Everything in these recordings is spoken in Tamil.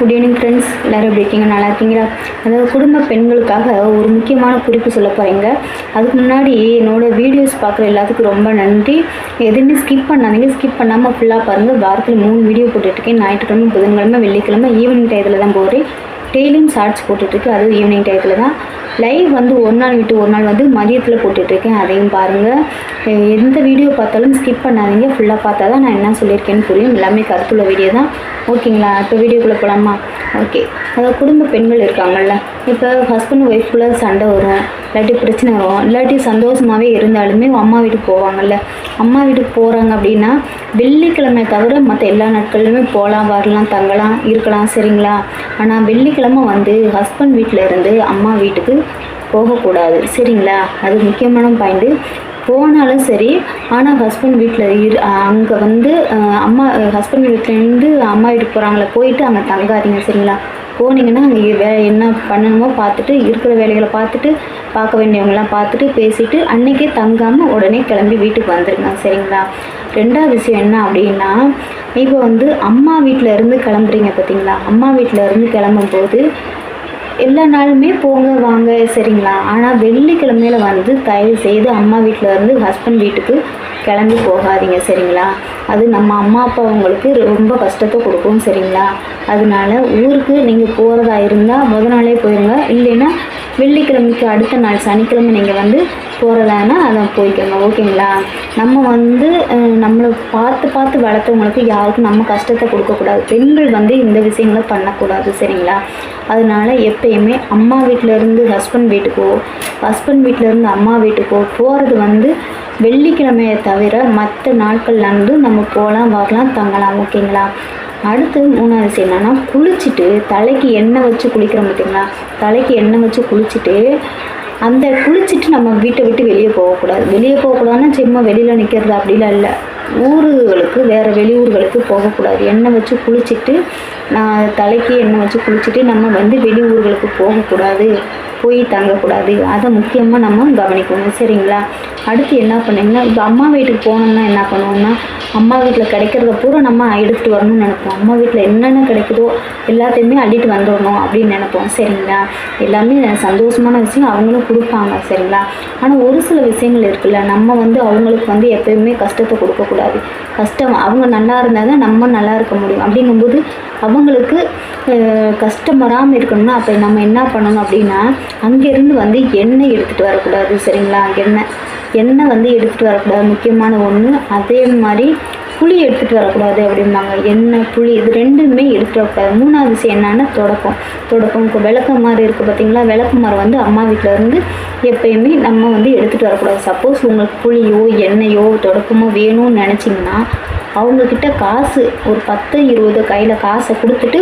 குட் ஈவினிங் ஃப்ரெண்ட்ஸ் எல்லோரும் எப்படி இருக்கீங்க? நல்லா இருக்கீங்களா? அதாவது குடும்ப பெண்களுக்காக ஒரு முக்கியமான குறிப்பு சொல்ல போகிறீங்க அதுக்கு முன்னாடி என்னோடய வீடியோஸ் பார்க்குற எல்லாத்துக்கும் ரொம்ப நன்றி. எதுவுமே ஸ்கிப் பண்ணாதீங்க. ஸ்கிப் பண்ணாமல் ஃபுல்லாக பாருங்கள் வாரத்தில் மூணு வீடியோ போட்டுட்ருக்கேன். ஞாயிற்றுக்கிழமை புதன்கிழமை வெள்ளிக்கிழமை ஈவினிங் டயத்தில் தான் போகிறேன் டெய்லியும் ஷார்ட்ஸ் போட்டுட்ருக்கு அதுவும் ஈவினிங் டயத்தில் தான். லைவ் வந்து ஒரு நாள் விட்டு ஒரு நாள் வந்து மதியத்தில் போட்டுட்ருக்கேன். அதையும் பாருங்கள் எந்த வீடியோ பார்த்தாலும் ஸ்கிப் பண்ணாதீங்க. ஃபுல்லாக பார்த்தா தான் நான் என்ன சொல்லியிருக்கேன்னு புரியும். எல்லாமே கருத்துள்ள வீடியோ தான். ஓகேங்களா இப்போ வீடியோக்குள்ளே போகலாமா ஓகே அதாவது குடும்ப பெண்கள் இருக்காங்கல்ல. இப்போ ஹஸ்பண்ட் ஒய்ஃப்குள்ளே சண்டை வரும். இல்லாட்டி பிரச்சனை வரும். இல்லாட்டி சந்தோஷமாகவே இருந்தாலுமே அம்மா வீட்டுக்கு போவாங்கல்ல. அம்மா வீட்டுக்கு போகிறாங்க அப்படின்னா வெள்ளிக்கிழமை தவிர மற்ற எல்லா நாட்கள்லையுமே போகலாம் வரலாம் தங்கலாம் இருக்கலாம். சரிங்களா? ஆனால் வெள்ளிக்கிழமை வந்து ஹஸ்பண்ட் வீட்டில் இருந்து அம்மா வீட்டுக்கு போகக்கூடாது. சரிங்களா? அது முக்கியமான பாயிண்ட்டு போனாலும் சரி ஆனால் ஹஸ்பண்ட் வீட்டில் இரு அங்கே வந்து அம்மா ஹஸ்பண்ட் வீட்டிலேருந்து அம்மா வீட்டுக்கு போகிறாங்களே போயிட்டு அங்கே தங்காதீங்க சரிங்களா? போனீங்கன்னா அங்கே வே என்ன பண்ணணுமோ பார்த்துட்டு இருக்கிற வேலைகளை பார்த்துட்டு பார்க்க வேண்டியவங்களாம் பார்த்துட்டு பேசிவிட்டு அன்றைக்கே தங்காமல் உடனே கிளம்பி வீட்டுக்கு வந்துடுங்க சரிங்களா? ரெண்டாவது விஷயம் என்ன அப்படின்னா இப்போ வந்து அம்மா வீட்டில் இருந்து கிளம்புறீங்க பார்த்தீங்களா? அம்மா வீட்டில் இருந்து கிளம்பும்போது எல்லா நாளுமே போங்க வாங்க சரிங்களா? ஆனால் வெள்ளிக்கிழமையில வந்து தயவு செய்து அம்மா வீட்டில் இருந்து ஹஸ்பண்ட் வீட்டுக்கு கிளம்பி போகாதீங்க சரிங்களா? அது நம்ம அம்மா அப்பா உங்களுக்கு ரொம்ப கஷ்டத்தை கொடுக்கும் சரிங்களா? அதனால ஊருக்கு நீங்கள் போகிறதா இருந்தால் முத நாளே போயிருங்க. இல்லைன்னா வெள்ளிக்கிழமைக்கு அடுத்த நாள் சனிக்கிழமை நீங்கள் வந்து போகிறதானா போய்க்கோங்க ஓகேங்களா? நம்ம வந்து நம்மளை பார்த்து பார்த்து வளர்த்தவங்களுக்கு யாருக்கும் நம்ம கஷ்டத்தை கொடுக்கக்கூடாது. பெண்கள் வந்து இந்த விஷயங்களை பண்ணக்கூடாது சரிங்களா? அதனால எப்பயுமே அம்மா வீட்டிலேருந்து ஹஸ்பண்ட் வீட்டுக்கோ ஹஸ்பண்ட் வீட்டிலேருந்து அம்மா வீட்டுக்கோ போகிறது வந்து வெள்ளிக்கிழமையை தவிர மற்ற நாட்கள் இருந்து நம்ம போகலாம் வரலாம் தங்கலாம் ஓகேங்களா? அடுத்து மூணாவது விஷயம் என்னென்னா குளிச்சுட்டு தலைக்கு எண்ணெய் வச்சு குளிக்கிறோம் பார்த்தீங்களா தலைக்கு எண்ணெய் வச்சு குளிச்சுட்டு அந்த குளிச்சுட்டு நம்ம வீட்டை விட்டு வெளியே போகக்கூடாது. வெளியே போகக்கூடாதுன்னா சும்மா வெளியில் நிற்கிறது அப்படிலாம் இல்லை. ஊர்களுக்கு வேறு வெளியூர்களுக்கு போகக்கூடாது. எண்ணெய் வச்சு குளிச்சுட்டு நான் தலைக்கு எண்ணெய் வச்சு குளிச்சுட்டு நம்ம வந்து வெளியூர்களுக்கு போகக்கூடாது. போய் தங்கக்கூடாது. அதை முக்கியமாக நம்ம கவனிக்கணும். சரிங்களா? அடுத்து என்ன பண்ணிங்கன்னா இப்போ அம்மா வீட்டுக்கு போனோம்னா என்ன பண்ணுவோம்னா அம்மா வீட்டில் கிடைக்கிறத பூரா நம்ம எடுத்துகிட்டு வரணும்னு நினைப்போம். அம்மா வீட்டில் என்னென்ன கிடைக்குதோ எல்லாத்தையுமே அள்ளிட்டு வந்துடணும் அப்படின்னு நினைப்போம். சரிங்களா? எல்லாமே சந்தோஷமான விஷயம். அவங்களும் கொடுப்பாங்க. சரிங்களா? ஆனால் ஒரு சில விஷயங்கள் இருக்குல்ல. நம்ம வந்து அவங்களுக்கு வந்து எப்பயுமே கஷ்டத்தை கொடுக்கக்கூடாது. கஷ்டம் அவங்க நல்லா இருந்தால் தான் நம்ம நல்லா இருக்க முடியும். அப்படிங்கும்போது அவங்களுக்கு அஹ், கஷ்டம் வராமல் இருக்கணும்னா அப்போ நம்ம என்ன பண்ணணும் அப்படின்னா அங்கேருந்து வந்து எண்ணெய் எடுத்துகிட்டு வரக்கூடாது சரிங்களா? எண்ணெய் எண்ணெய் வந்து எடுத்துகிட்டு வரக்கூடாது. முக்கியமான ஒன்று அதே மாதிரி புளி எடுத்துகிட்டு வரக்கூடாது அப்படிம்பாங்க. எண்ணெய் புளி இது ரெண்டுமே எடுத்துகிட்டு வரக்கூடாது. மூணாவது விஷயம் என்னென்னா தொடப்பம். தொடப்பம் இப்போ விளக்கு மாதிரி இருக்குது பார்த்தீங்களா? விளக்கு மரம் வந்து அம்மா வீட்டில் இருந்து எப்பயுமே நம்ம வந்து எடுத்துகிட்டு வரக்கூடாது. சப்போஸ் உங்களுக்கு புளியோ எண்ணெயோ தொடப்பமோ வேணும்னு நினச்சிங்கன்னா அவங்கக்கிட்ட காசு ஒரு பத்து இருபது கையில் காசை கொடுத்துட்டு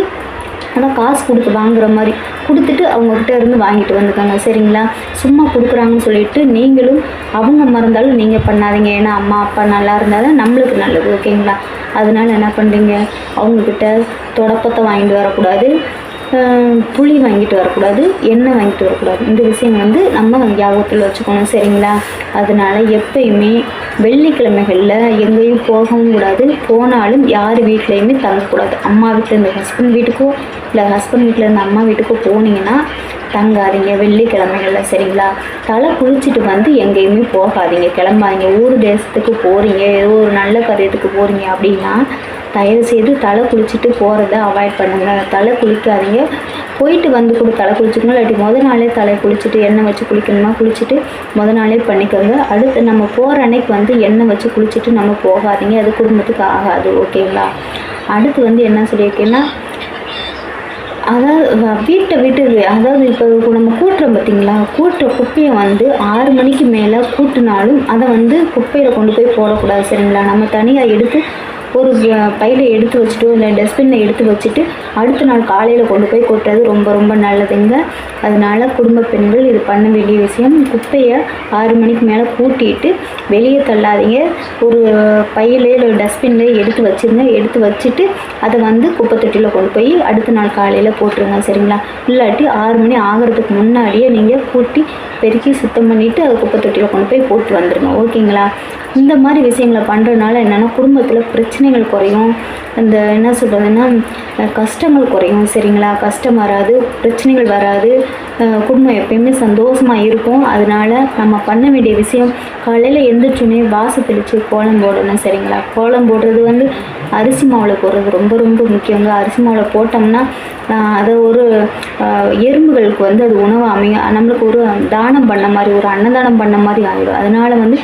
ஆனால் காசு கொடுத்து வாங்குற மாதிரி. கொடுத்துட்டு அவங்கக்கிட்ட இருந்து வாங்கிட்டு வந்துக்கோங்க சரிங்களா? சும்மா கொடுக்குறாங்கன்னு சொல்லிட்டு நீங்களும் அவங்க மறந்தாலும் நீங்கள் பண்ணாதீங்க. ஏன்னா அம்மா அப்பா நல்லா இருந்தால் தான் நம்மளுக்கு நல்லது ஓகேங்களா? அதனால என்ன பண்ணுறீங்க அவங்கக்கிட்ட தொடப்பத்தை வாங்கிட்டு வரக்கூடாது. புளி வாங்கிட்டு வரக்கூடாது எண்ணெய் வாங்கிட்டு வரக்கூடாது. இந்த விஷயம் வந்து நம்ம ஞாபகத்தில் வச்சுக்கணும் சரிங்களா? அதனால எப்பயுமே வெள்ளிக்கிழமைகளில் எங்கேயும் போகவும் கூடாது. போனாலும் யார் வீட்லேயுமே தங்கக்கூடாது. அம்மா வீட்டில் இருந்த ஹஸ்பண்ட் வீட்டுக்கோ இல்லை ஹஸ்பண்ட் வீட்டில் இருந்து அம்மா வீட்டுக்கோ போனீங்கன்னா தங்காதீங்க. வெள்ளிக்கிழமைகளில் சரிங்களா? தலை குளிச்சுட்டு வந்து எங்கேயுமே போகாதீங்க. கிளம்பாதீங்க. ஊர் தேசத்துக்கு போகிறீங்க ஏதோ ஒரு நல்ல காரியத்துக்கு போகிறீங்க அப்படின்னா தயவு செய்து தலை குளிச்சுட்டு போகிறத அவாய்ட் பண்ணுங்கள் தலை குளிக்காதீங்க. போயிட்டு வந்து கூட தலை குளிச்சுக்கணும் இல்லாட்டி முத நாளே தலை குளிச்சுட்டு எண்ணெய் வச்சு குளிக்கணுமா? குளிச்சுட்டு முத நாளே பண்ணிக்கோங்க. அடுத்து நம்ம போகிற அன்னைக்கு வந்து எண்ணெய் வச்சு குளிச்சுட்டு நம்ம போகாதீங்க. அது குடும்பத்துக்கு ஆகாது. ஓகேங்களா? அடுத்து வந்து என்ன சொல்லியிருக்கேன்னா அதாவது வீட்டை விட்டு அதாவது இப்போ நம்ம கூட்டுறோம் பார்த்தீங்களா? கூட்டுற குப்பையை வந்து ஆறு மணிக்கு மேலே கூட்டினாலும் அதை வந்து குப்பையில் கொண்டு போய் போடக்கூடாது. சரிங்களா? நம்ம தனியாக எடுத்து ஒரு பையில் பையில எடுத்து வச்சுட்டு இல்லை டஸ்ட்பினில் எடுத்து வச்சுட்டு அடுத்த நாள் காலையில் கொண்டு போய் கொட்டுறது ரொம்ப ரொம்ப நல்லதுங்க. அதனால குடும்ப பெண்கள் இது பண்ண வேண்டிய விஷயம். குப்பையை ஆறு மணிக்கு மேலே கூட்டிட்டு வெளியே தள்ளாதீங்க. ஒரு பையில இல்லை டஸ்ட்பினில் எடுத்து வச்சுருங்க. எடுத்து வச்சுட்டு அதை வந்து குப்பை தொட்டியில் கொண்டு போய் அடுத்த நாள் காலையில் போட்டுருங்க. சரிங்களா? இல்லாட்டி ஆறு மணி ஆகிறதுக்கு முன்னாடியே நீங்கள் கூட்டி பெருக்கி சுத்தம் பண்ணிவிட்டு அதை குப்பை தொட்டியில் கொண்டு போய் போட்டு வந்துடுங்க ஓகேங்களா? இந்த மாதிரி விஷயங்களை பண்ணுறதுனால என்னென்னா குடும்பத்தில் பிரச்சனை பிரச்சனைகள் குறையும். அந்த என்ன சொல்கிறதுன்னா கஷ்டங்கள் குறையும் சரிங்களா? கஷ்டம் வராது பிரச்சனைகள் வராது. குடும்பம் எப்பயுமே சந்தோஷமாக இருக்கும். அதனால நம்ம பண்ண வேண்டிய விஷயம் காலையில் எந்திரிச்சோடனே வாசல் தெளித்து கோலம் போடணும் சரிங்களா? கோலம் போடுறது வந்து அரிசி மாவில் போடுறது ரொம்ப ரொம்ப முக்கியங்க. அரிசி மாவில் போட்டோம்னா அதை ஒரு எறும்புகளுக்கு வந்து அது உணவு அமையும். நம்மளுக்கு ஒரு தானம் பண்ண மாதிரி ஒரு அன்னதானம் பண்ண மாதிரி ஆகிடும் அதனால வந்து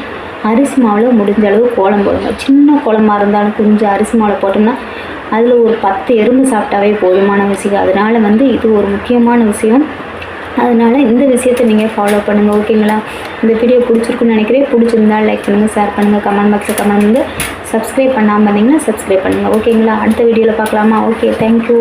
அரிசி மாவில் முடிஞ்ச அளவு கோலம் போடுங்க. சின்ன கோலமாக இருந்தாலும் கொஞ்சம் அரிசி மாவில் போட்டோம்னா அதில் ஒரு பத்து எறும்பு சாப்பிட்டாவே போதுமான விஷயம். அதனால வந்து இது ஒரு முக்கியமான விஷயம். அதனால் இந்த விஷயத்தை நீங்கள் ஃபாலோ பண்ணுங்கள் ஓகேங்களா இந்த வீடியோ பிடிச்சிருக்குன்னு நினைக்கிறேன். பிடிச்சிருந்தா லைக் பண்ணுங்கள் ஷேர் பண்ணுங்கள் கமெண்ட் பாக்ஸில் கமெண்ட் பண்ணுங்கள் சப்ஸ்கிரைப் பண்ணாமல் இருந்தீங்கன்னா சப்ஸ்கிரைப் பண்ணுங்கள் ஓகேங்களா அடுத்த வீடியோவில் பார்க்கலாமா? Okay thank you